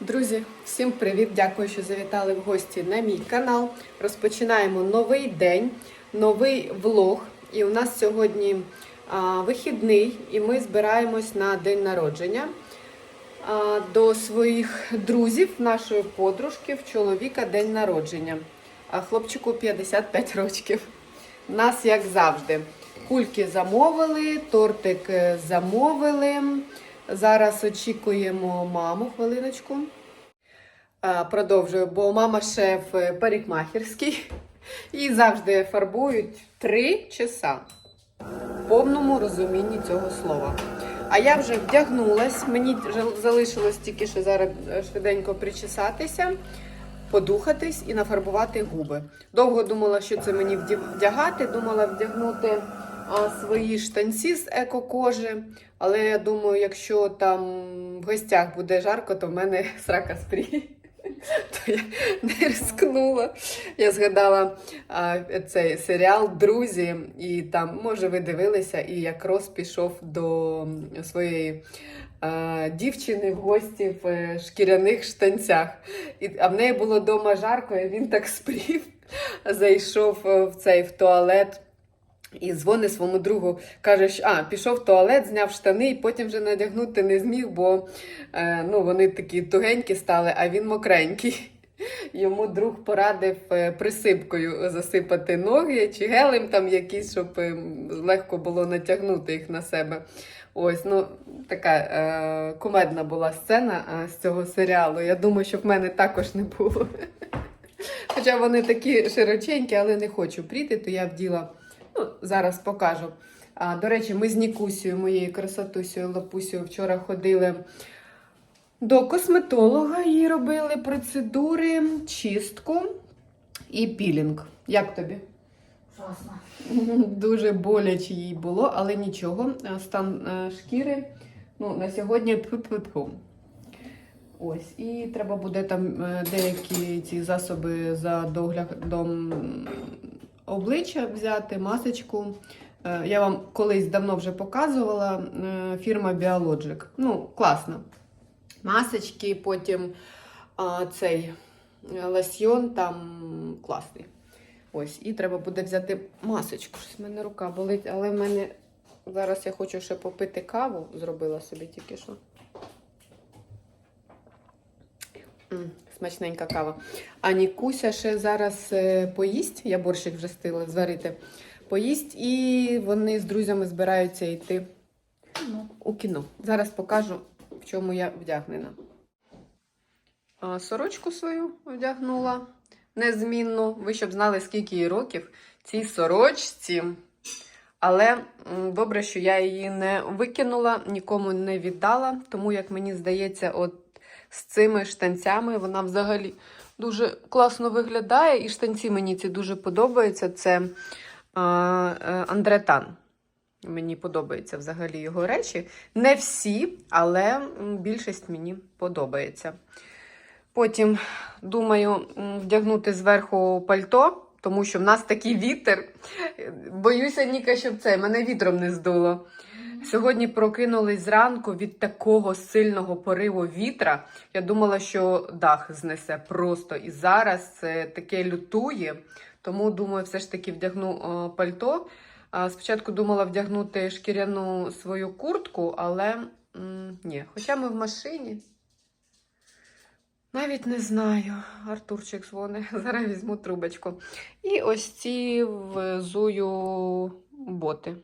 Друзі, всім привіт! Дякую, що завітали в гості на мій канал. Розпочинаємо новий день, новий влог. І у нас сьогодні а, вихідний, і ми збираємось на день народження а, до своїх друзів, нашої подружки, в чоловіка день народження. А хлопчику 55 років. Нас, як завжди, кульки замовили, тортик е, замовили. Зараз очікуємо маму хвилиночку. Продовжую, бо мама шеф е, парикмахерський. І завжди фарбують три часа в повному розумінні цього слова. А я вже вдягнулась, мені залишилось тільки що зараз е, швиденько причесатися, подухатись і нафарбувати губи. Довго думала, що це мені вдягати, думала вдягнути свої штанці з еко-кожи. Але я думаю, якщо там в гостях буде жарко, то в мене срака спріє. То я не рискнула. Я згадала а, цей серіал Друзі, і там, може, ви дивилися, і як Рос пішов до своєї а, дівчини в гості в е, шкіряних штанцях. І, а в неї було вдома жарко, і він так спрів, зайшов е, в цей в туалет. І дзвонить своєму другу, каже, що а, пішов в туалет, зняв штани, і потім вже надягнути не зміг, бо е, ну, вони такі тугенькі стали, а він мокренький. Йому друг порадив е, присипкою засипати ноги чи гелем там якийсь, щоб е, легко було натягнути їх на себе. Ось, ну така е, кумедна була сцена е, з цього серіалу. Я думаю, що в мене також не було. Хоча вони такі широченькі, але не хочу пріти, то я вділа. Ну, зараз покажу. А, до речі, ми з Нікусією, моєю красотусею Лапусею, вчора ходили до косметолога і робили процедури, чистку і пілінг. Як тобі? Ужасно. Дуже боляче їй було, але нічого. Стан шкіри ну, на сьогодні пу-пу-пу. Ось, і треба буде там е, деякі ці засоби за доглядом обличчя взяти, масочку. Е, Я вам колись давно вже показувала е, фірма Biologic. Ну, класно. Масочки, потім цей е, лосьйон там класний. Ось, і треба буде взяти масочку. В мене рука болить, але в мене зараз я хочу ще попити каву, зробила собі тільки що. Смачненька кава. А Нікуся ще зараз е, поїсть, я борщик вже стила зварити. Поїсть, і вони з друзями збираються йти Ну, у кіно. Зараз покажу, в чому я вдягнена. А, Сорочку свою вдягнула незмінно. Ви щоб знали, скільки їй років цій сорочці. Але добре, що я її не викинула, нікому не віддала, тому як мені здається, от з цими штанцями вона взагалі дуже класно виглядає. І штанці мені ці дуже подобаються. Це а, е, Андретан. Мені подобаються взагалі його речі. Не всі, але більшість мені подобається. Потім думаю вдягнути зверху пальто, тому що в нас такий вітер. Боюся, Ніка, щоб це мене вітром не здуло. Сьогодні прокинулись зранку від такого сильного пориву вітра. Я думала, що дах знесе просто. І зараз це таке лютує. Тому думаю, все ж таки вдягну е, пальто. Спочатку думала вдягнути шкіряну свою куртку, але ні. Хоча ми в машині. Навіть не знаю. Артурчик дзвонить. Зараз візьму трубочку. І ось ці взую боти.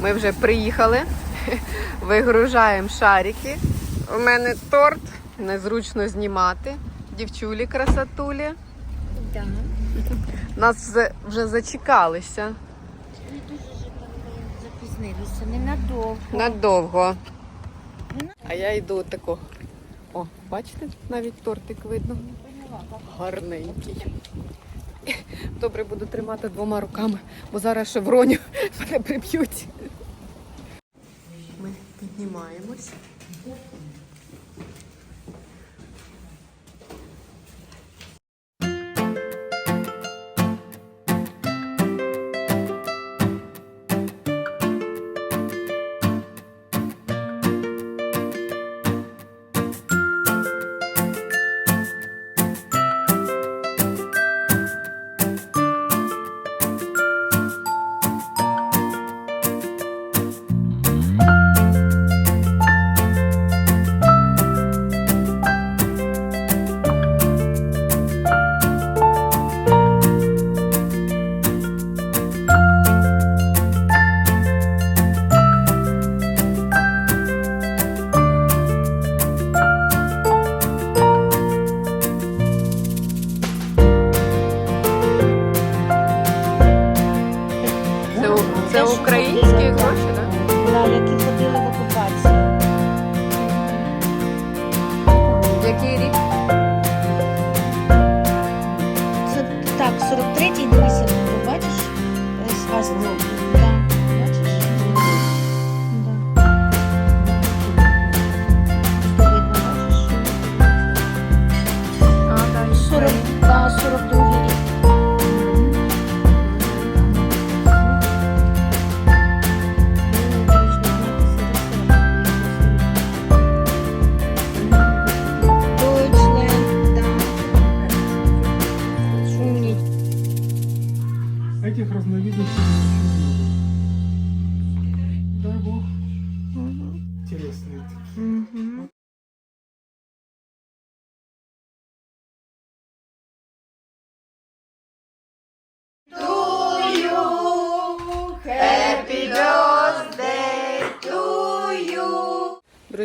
Ми вже приїхали, вигружаємо шарики. У мене торт, незручно знімати. Дівчулі красотулі. да. Нас вже, зачекалися. Ми дуже ж запізнилися, ненадовго. Надовго. А я йду тако. О, бачите, навіть тортик видно. Гарненький. Добре буду тримати двома руками, бо зараз ще вроню мене приб'ють. Піднімаємось.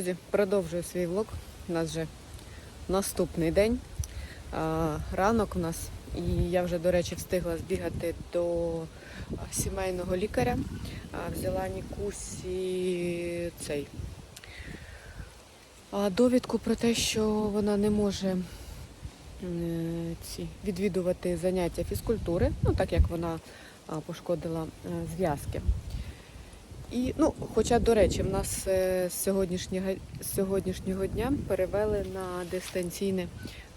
Друзі, продовжую свій влог. У нас вже наступний день. Ранок у нас. І я вже, до речі, встигла збігати до сімейного лікаря. Взяла Нікусі цей довідку про те, що вона не може е, відвідувати заняття фізкультури, ну так як вона пошкодила е, зв'язки. І, ну, хоча, до речі, в нас е, з сьогоднішнього, з сьогоднішнього дня перевели на дистанційне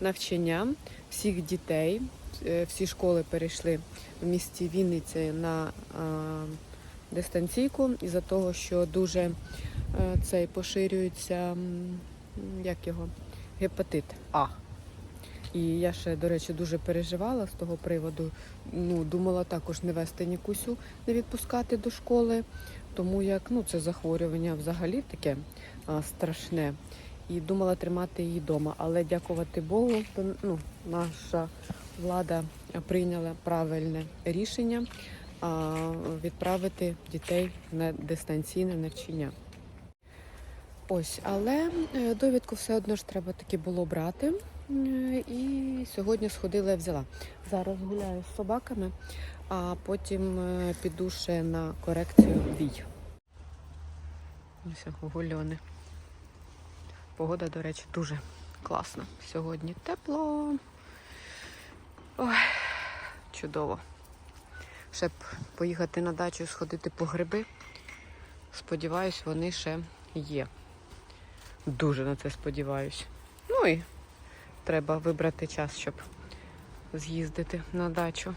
навчання всіх дітей. Е, Всі школи перейшли в місті Вінниці на дистанційку із-за того, що дуже е, цей поширюється як його, гепатит А. І я ще, до речі, дуже переживала з того приводу. Ну, думала також не вести Нікусю, не відпускати до школи тому як ну, це захворювання взагалі таке а, страшне. І думала тримати її вдома. Але дякувати Богу, ну, наша влада прийняла правильне рішення а, відправити дітей на дистанційне навчання. Ось, але е, довідку все одно ж треба таки було брати. Е, І сьогодні сходила і взяла. Зараз гуляю з собаками, а потім е, піду ще на корекцію вій. Ось гульони. Погода, до речі, дуже класна. Сьогодні тепло. Ой, чудово. Ще б поїхати на дачу і сходити по гриби. Сподіваюсь, вони ще є. Дуже на це сподіваюсь. Ну і треба вибрати час, щоб з'їздити на дачу.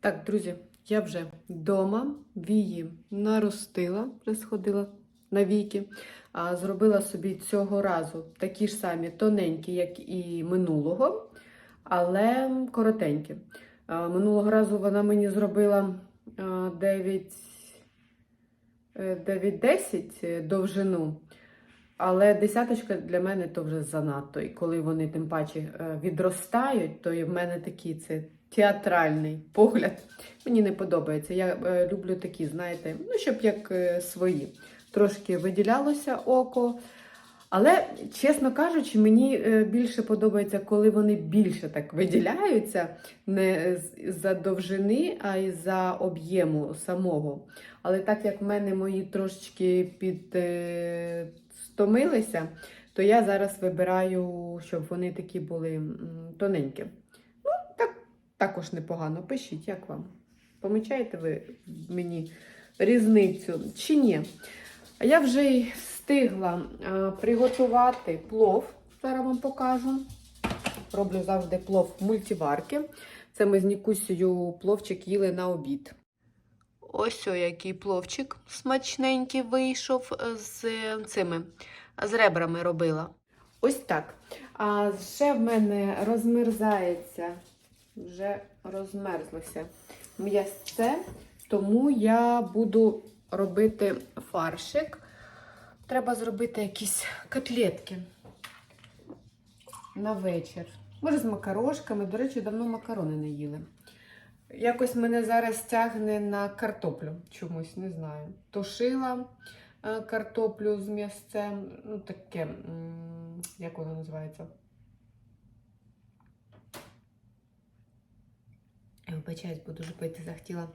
Так, друзі, я вже вдома вії наростила, вже сходила на віки, а зробила собі цього разу такі ж самі тоненькі, як і минулого, але коротенькі. Минулого разу вона мені зробила 9, е, 9-10 довжину. Але десяточка для мене то вже занадто. І коли вони тим паче е, відростають, то і в мене такий це театральний погляд. Мені не подобається. Я е, люблю такі, знаєте, ну, щоб як е, свої. Трошки виділялося око. Але, чесно кажучи, мені більше подобається, коли вони більше так виділяються, не за довжини, а й за об'єму самого. Але так як в мене мої трошечки під стомилися, то я зараз вибираю, щоб вони такі були тоненькі. Ну, так, також непогано. Пишіть, як вам? Помічаєте ви мені різницю чи ні? Я вже й встигла приготувати плов. Зараз вам покажу. Роблю завжди плов мультиварки. Це ми з Нікусею пловчик їли на обід. Ось який пловчик смачненький вийшов з цими з ребрами робила. Ось так. А ще в мене розмерзається, вже розмерзлося м'ясце, тому я буду робити фаршик. Треба зробити якісь котлетки на вечір. Може, з макарошками. До речі, давно макарони не їли. Якось мене зараз тягне на картоплю. Чомусь не знаю. Тушила е, картоплю з м'ясцем. Ну, таке, як воно називається? Я вибачаюсь, бо дуже пити захотіла.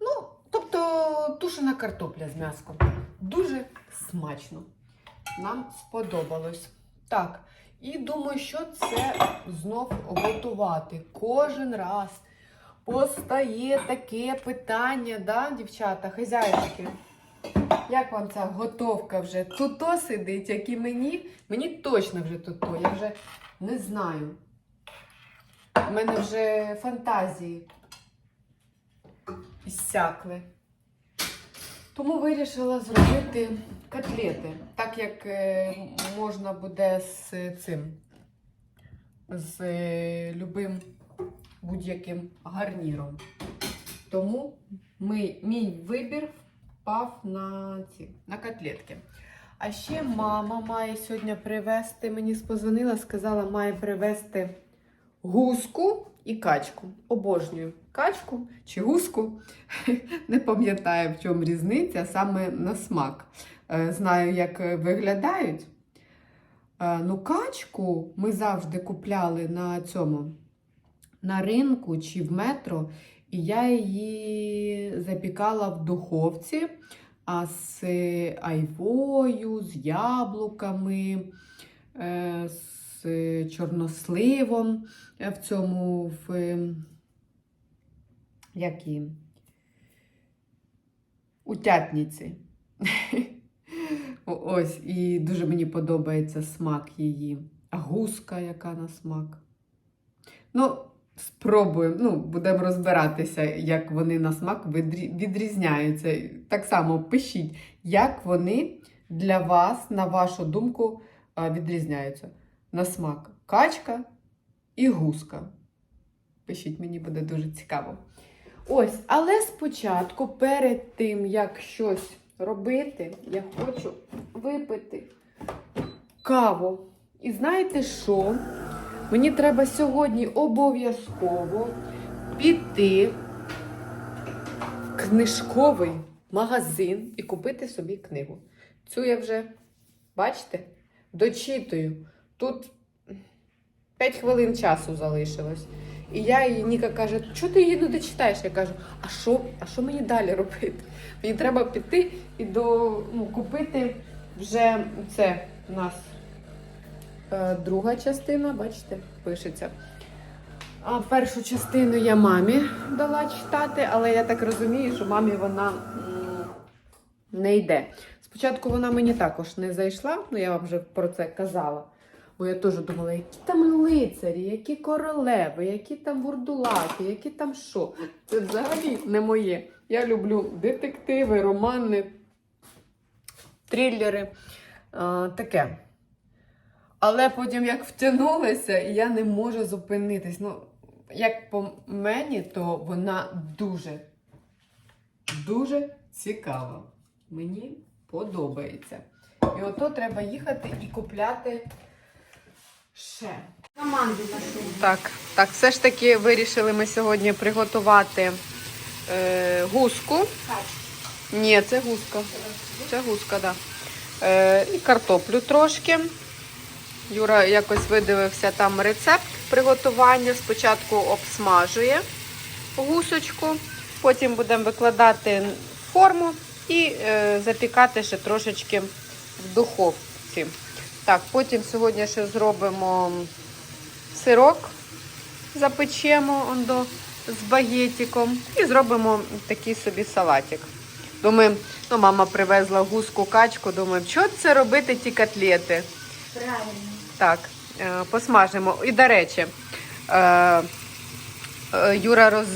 Ну, тобто тушена картопля з м'яском. Дуже смачно. нам сподобалось. Так, і думаю, що це знов готувати. Кожен раз постає таке питання, да, дівчата, хазяїнки? Як вам ця готовка вже? Туто сидить, як і мені. Мені точно вже туто. Я вже не знаю. У мене вже фантазії іссякли. Тому вирішила зробити котлети, так як е, можна буде з цим, з е, любим будь-яким гарніром. Тому ми, мій вибір впав на ці на котлетки. А ще мама має сьогодні привезти, мені спозвонила, сказала, має привезти гуску і качку. Обожнюю качку чи гуску. Не пам'ятаю, в чому різниця, саме на смак. Е, Знаю, як виглядають. Е, Ну, качку ми завжди купляли на цьому на ринку чи в метро, і я її запікала в духовці а з айвою, з яблуками, е, з чорносливом е, в цьому в е, як її? у тятниці. О- Ось, і дуже мені подобається смак її. Гуска, яка на смак. Ну, спробуємо, ну, будемо розбиратися, як вони на смак відрізняються. Так само пишіть, як вони для вас, на вашу думку, відрізняються. На смак качка і гуска. Пишіть, мені буде дуже цікаво. Ось, але спочатку, перед тим, як щось робити, я хочу випити каву. І знаєте що? Мені треба сьогодні обов'язково піти в книжковий магазин і купити собі книгу. Цю я вже, бачите, дочитую. Тут 5 хвилин часу залишилось. І я їй Ніка каже, що ти її не дочитаєш? Я кажу, а що, а що мені далі робити? Мені треба піти і до, ну, купити вже це у нас е, друга частина, бачите, пишеться. А першу частину я мамі дала читати, але я так розумію, що мамі вона не йде. Спочатку вона мені також не зайшла, ну я вам вже про це казала. Бо я теж думала, які там лицарі, які королеви, які там вурдулаки, які там що. Це взагалі не моє. Я люблю детективи, романи, трилери. А, таке. Але потім як втягнулася, я не можу зупинитись. Ну, як по мені, то вона дуже, дуже цікава. Мені подобається. І ото треба їхати і купляти ще. Команду нашу. Так, так, все ж таки вирішили ми сьогодні приготувати е, гуску. Ні, це гуска. Це гуска, так. Да. Е, і картоплю трошки. Юра якось видивився там рецепт приготування. Спочатку обсмажує гусочку, потім будемо викладати форму і е, запікати ще трошечки в духовці. Так, потім сьогодні ще зробимо сирок, запечемо он до, з багетиком і зробимо такий собі салатик. Думаю, ну, мама привезла гуску качку, думаю, що це робити ті котлети. Правильно. Так, е, посмажимо. І до речі, е, е, Юра роз,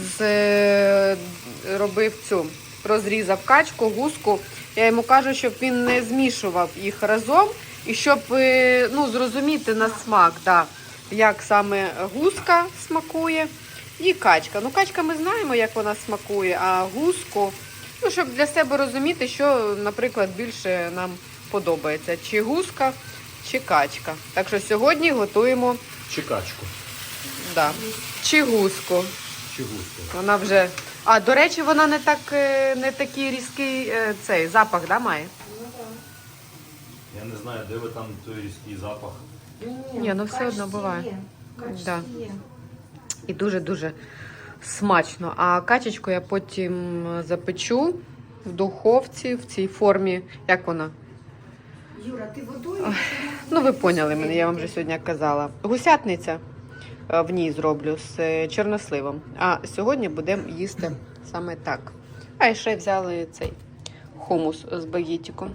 робив цю, розрізав качку, гуску. Я йому кажу, щоб він не змішував їх разом і щоб е, ну, зрозуміти на смак, да, як саме гуска смакує і качка. Ну, качка ми знаємо, як вона смакує, а гуску, ну, щоб для себе розуміти, що, наприклад, більше нам подобається. Чи гуска, чи качка. Так що сьогодні готуємо Чекачку. да, чи гуску. Чи гуску. Вона вже. А, до речі, вона не так е, не такий різкий е, цей запах, да, має? Я не знаю, де ви там той різкий запах. Ні, ну все одно буває. Да. І дуже-дуже смачно. А качечку я потім запечу в духовці в цій формі. Як вона? Юра, ти водою? Ну, ви поняли мене, я вам вже сьогодні казала. Гусятниця е, в ній зроблю з е, чорносливом. А сьогодні будемо їсти саме так. А ще взяли цей хумус з багітиком.